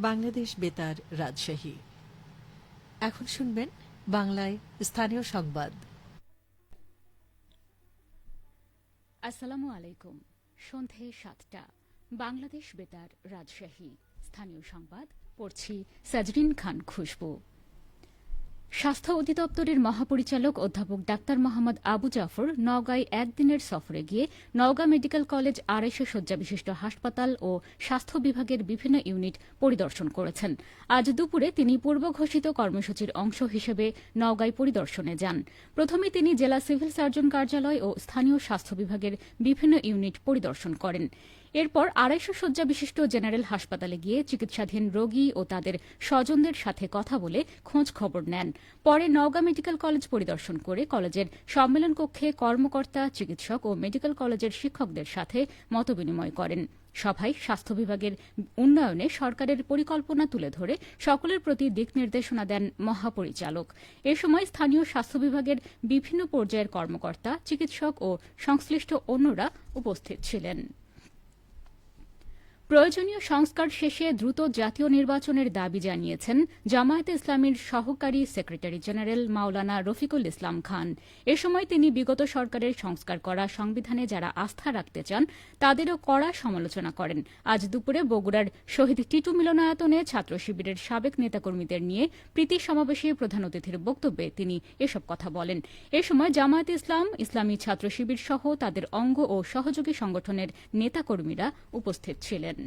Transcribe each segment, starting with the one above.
বাংলাদেশ বেতার রাজশাহী। এখন শুনবেন বাংলায় স্থানীয় সংবাদ। আসসালামু আলাইকুম। সন্ধে সাতটা, বাংলাদেশ বেতার রাজশাহী। স্থানীয় সংবাদ, পড়ছি সাজরিন খান খুশবু। স্বাস্থ্য অধিদপ্তরের মহাপরিচালক অধ্যাপক ডাক্তার মোহাম্মদ আবু জাফর নওগাঁয় একদিনের সফরে গিয়ে নওগাঁ মেডিকেল কলেজ আড়াইশো শয্যা বিশিষ্ট হাসপাতাল ও স্বাস্থ্য বিভাগের বিভিন্ন ইউনিট পরিদর্শন করেছেন। আজ দুপুরে তিনি পূর্ব ঘোষিত কর্মসূচির অংশ হিসেবে নওগাঁয় পরিদর্শনে যান। প্রথমে তিনি জেলা সিভিল সার্জন কার্যালয় ও স্থানীয় স্বাস্থ্য বিভাগের বিভিন্ন ইউনিট পরিদর্শন করেন। এরপর আড়াইশো শয্যা বিশিষ্ট জেনারেল হাসপাতালে গিয়ে চিকিৎসাধীন রোগী ও তাদের স্বজনদের সাথে কথা বলে খোঁজ খবর নেন। পরে নওগাঁ মেডিকেল কলেজ পরিদর্শন করে কলেজের সম্মেলন কক্ষে কর্মকর্তা, চিকিৎসক ও মেডিকেল কলেজের শিক্ষকদের সাথে মতবিনিময় করেন। সভায় স্বাস্থ্য বিভাগের উন্নয়নে সরকারের পরিকল্পনা তুলে ধরে সকলের প্রতি দিক নির্দেশনা দেন মহাপরিচালক। এ সময় স্থানীয় স্বাস্থ্য বিভাগের বিভিন্ন পর্যায়ের কর্মকর্তা, চিকিৎসক ও সংশ্লিষ্ট অন্যরা উপস্থিত ছিলেন। প্রয়োজনীয় সংস্কার শেষে দ্রুত জাতীয় নির্বাচনের দাবি জানিয়েছেন জামায়াতে ইসলামীর সহকারী সেক্রেটারি জেনারেল মাওলানা রফিকুল ইসলাম খান। এ সময় তিনি বিগত সরকারের সংস্কার করা সংবিধানে যারা আস্থা রাখতে চান, তাদেরও কড়া সমালোচনা করেন। আজ দুপুরে বগুড়ার শহীদ টিটু মিলনায়তনে ছাত্র শিবিরের সাবেক নেতাকর্মীদের নিয়ে প্রীতি সমাবেশে প্রধান অতিথির বক্তব্যে তিনি এসব কথা বলেন। এ সময় জামায়াতে ইসলাম, ইসলামী ছাত্র শিবির সহ তাদের অঙ্গ ও সহযোগী সংগঠনের নেতাকর্মীরা উপস্থিত ছিলেন।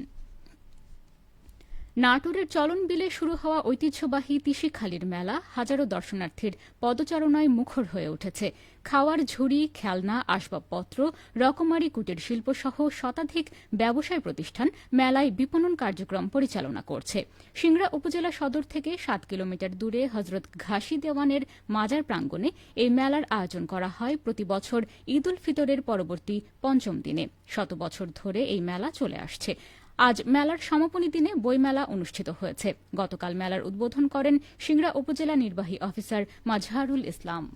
নাটোরের চলন বিলে শুরু হওয়া ঐতিহ্যবাহী তিসিখালির মেলা হাজারো দর্শনার্থীর পদচারণায় মুখর হয়ে উঠেছে। খাওয়ার ঝুড়ি, খেলনা, আসবাবপত্র, রকমারি কুটির শিল্প সহ শতাধিক ব্যবসায় প্রতিষ্ঠান মেলায় বিপণন কার্যক্রম পরিচালনা করছে। সিংড়া উপজেলা সদর থেকে সাত কিলোমিটার দূরে হজরত ঘাসি দেওয়ানের মাজার প্রাঙ্গণে এই মেলার আয়োজন করা হয় প্রতি বছর ঈদ উল ফিতরের পরবর্তী পঞ্চম দিনে। শত বছর ধরে এই মেলা চলে আসছে। আজ মেলার সমাপনী দিনে বইমেলা অনুষ্ঠিত হয়েছে। গতকাল মেলার উদ্বোধন করেন সিংড়া উপজেলা নির্বাহী অফিসার মাজহারুল ইসলাম।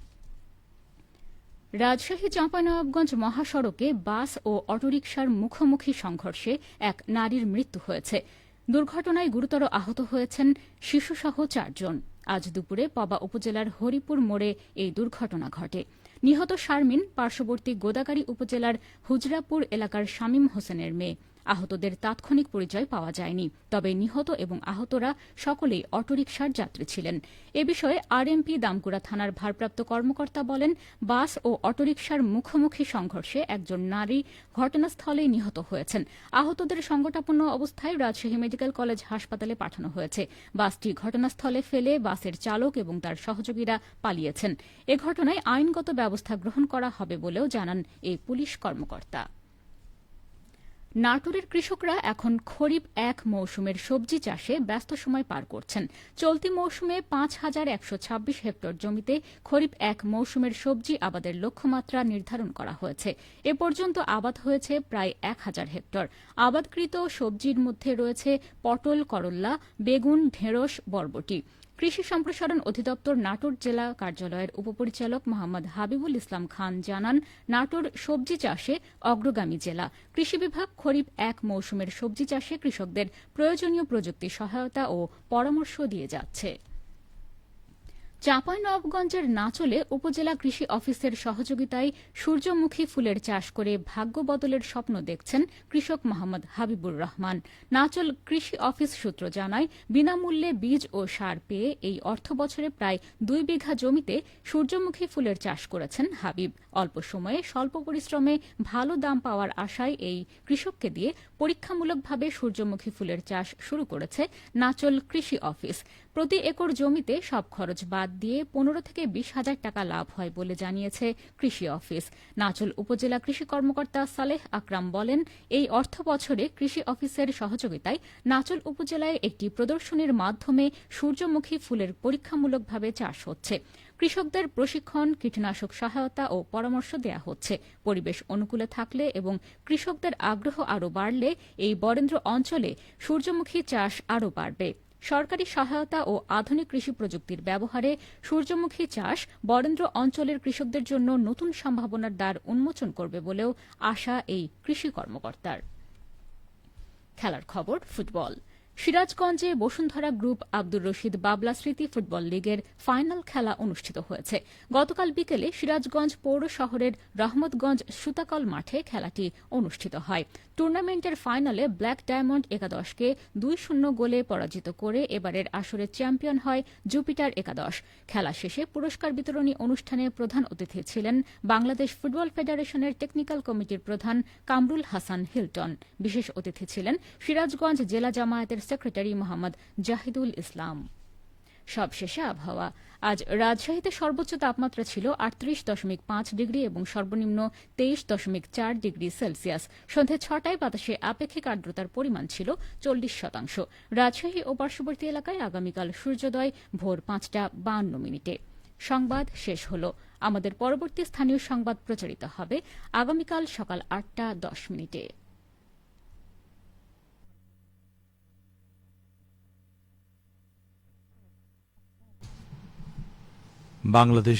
রাজশাহী চাঁপাইনবাবগঞ্জ মহাসড়কে বাস ও অটোরিকশার মুখোমুখি সংঘর্ষে এক নারীর মৃত্যু হয়েছে। দুর্ঘটনায় গুরুতর আহত হয়েছেন শিশুসহ চারজন। আজ দুপুরে পবা উপজেলার হরিপুর মোড়ে এই দুর্ঘটনা ঘটে। নিহত শারমিন পার্শ্ববর্তী গোদাগাড়ী উপজেলার হুজরাপুর এলাকার শামীম হোসেনের মেয়ে। আহতদের তাৎক্ষণিক পরিচয় পাওয়া যায়নি। তবে নিহত এবং আহতরা সকলেই অটোরিকশার যাত্রী ছিলেন। এ বিষয়ে আরএমপি দামকুড়া থানার ভারপ্রাপ্ত কর্মকর্তা বলেন, বাস ও অটোরিকশার মুখোমুখি সংঘর্ষে একজন নারী ঘটনাস্থলেই নিহত হয়েছেন। আহতদের সংকটাপন্ন অবস্থায় রাজশাহী মেডিকেল কলেজ হাসপাতালে পাঠানো হয়েছে। বাসটি ঘটনাস্থলে ফেলে বাসের চালক এবং তার সহযোগীরা পালিয়েছেন। এ ঘটনায় আইনগত ব্যবস্থা গ্রহণ করা হবে বলেও জানান এই পুলিশ কর্মকর্তা। নাটোরের কৃষকরা এখন খরিফ এক মৌসুমের সবজি চাষে ব্যস্ত সময় পার করছেন। চলতি মৌসুমে পাঁচ হাজার একশো ছাব্বিশ হেক্টর জমিতে খরিফ এক মৌসুমের সবজি আবাদের লক্ষ্যমাত্রা নির্ধারণ করা হয়েছে। এ পর্যন্ত আবাদ হয়েছে প্রায় এক হাজার হেক্টর। আবাদকৃত সবজির মধ্যে রয়েছে পটল করল্লা বেগুন, ঢেঁড়স, বরবটি। কৃষি সম্প্রসারণ অধিদপ্তর নাটোর জেলা কার্যালয়ের উপপরিচালক মোহাম্মদ হাবিবুল ইসলাম খান জানান, নাটোর সবজি চাষে অগ্রগামী জেলা। কৃষি বিভাগ খরিফ এক মৌসুমের সবজি চাষে কৃষকদের প্রয়োজনীয় প্রযুক্তি সহায়তা ও পরামর্শ দিয়ে যাচ্ছে। চাঁপাইনবাবগঞ্জের নাচলে উপজেলা কৃষি অফিসের সহযোগিতায় সূর্যমুখী ফুলের চাষ করে ভাগ্য বদলের স্বপ্ন দেখছেন কৃষক মোহাম্মদ হাবিবুর রহমান। নাচল কৃষি অফিস সূত্র জানায়, বিনামূল্যে বীজ ও সার পেয়ে এই অর্থ বছরে প্রায় দুই বিঘা জমিতে সূর্যমুখী ফুলের চাষ করেছেন হাবিব। অল্প সময়ে স্বল্প পরিশ্রমে ভালো দাম পাওয়ার আশায় এই কৃষককে দিয়ে পরীক্ষামূলকভাবে সূর্যমুখী ফুলের চাষ শুরু করেছে নাচল কৃষি অফিস। প্রতি একর জমিতে সব খরচ বাদ দিয়ে পনেরো থেকে বিশ হাজার টাকা লাভ হয় বলে জানিয়েছে কৃষি অফিস। নাচল উপজেলা কৃষি কর্মকর্তা সালেহ আকরাম বলেন, এই অর্থ বছরে কৃষি অফিসের সহযোগিতায় নাচল উপজেলায় একটি প্রদর্শনীর মাধ্যমে সূর্যমুখী ফুলের পরীক্ষামূলকভাবে চাষ হচ্ছে। কৃষকদের প্রশিক্ষণ, কীটনাশক সহায়তা ও পরামর্শ দেওয়া হচ্ছে। পরিবেশ অনুকূলে থাকলে এবং কৃষকদের আগ্রহ আরও বাড়লে এই বরেন্দ্র অঞ্চলে সূর্যমুখী চাষ আরও বাড়বে। সরকারি সহায়তা ও আধুনিক কৃষি প্রযুক্তির ব্যবহারে সূর্যমুখী চাষ বরেন্দ্র অঞ্চলের কৃষকদের জন্য নতুন সম্ভাবনার দ্বার উন্মোচন করবে বলেও আশা এই কৃষি কর্মকর্তার। খেলার খবর, ফুটবল। সিরাজগঞ্জে বসুন্ধরা গ্রুপ আব্দুর রশিদ বাবলা স্মৃতি ফুটবল লীগের ফাইনাল খেলা অনুষ্ঠিত হয়েছে। গতকাল বিকেলে সিরাজগঞ্জ পৌর শহরের রহমতগঞ্জ সুতাকল মাঠে খেলাটি অনুষ্ঠিত হয়। টুর্নামেন্টের ফাইনালে ব্ল্যাক ডায়মন্ড একাদশকে দুই শূন্য গোলে পরাজিত করে এবারের আসরের চ্যাম্পিয়ন হয় জুপিটার একাদশ। খেলা শেষে পুরস্কার বিতরণী অনুষ্ঠানে প্রধান অতিথি ছিলেন বাংলাদেশ ফুটবল ফেডারেশনের টেকনিক্যাল কমিটির প্রধান কামরুল হাসান হিলটন। বিশেষ অতিথি ছিলেন সিরাজগঞ্জ জেলা জামায়াতের সেক্রেটারি মোহাম্মদ জাহিদুল ইসলাম। সবশেষে আবহাওয়া। আজ রাজশাহীতে সর্বোচ্চ তাপমাত্রা ছিল আটত্রিশ দশমিক পাঁচ ডিগ্রি এবং সর্বনিম্ন তেইশ দশমিক চার ডিগ্রি সেলসিয়াস। সন্ধে ছটায় বাতাসে আপেক্ষিক আর্দ্রতার পরিমাণ ছিল চল্লিশ শতাংশ। রাজশাহী ও পার্শ্ববর্তী এলাকায় আগামীকাল সূর্যোদয় ভোর পাঁচটা বান্ন মিনিটে। সংবাদ শেষ হল। আমাদের পরবর্তী স্থানীয় সংবাদ প্রচারিত হবে আগামীকাল সকাল আটটা দশ মিনিটে। বাংলাদেশ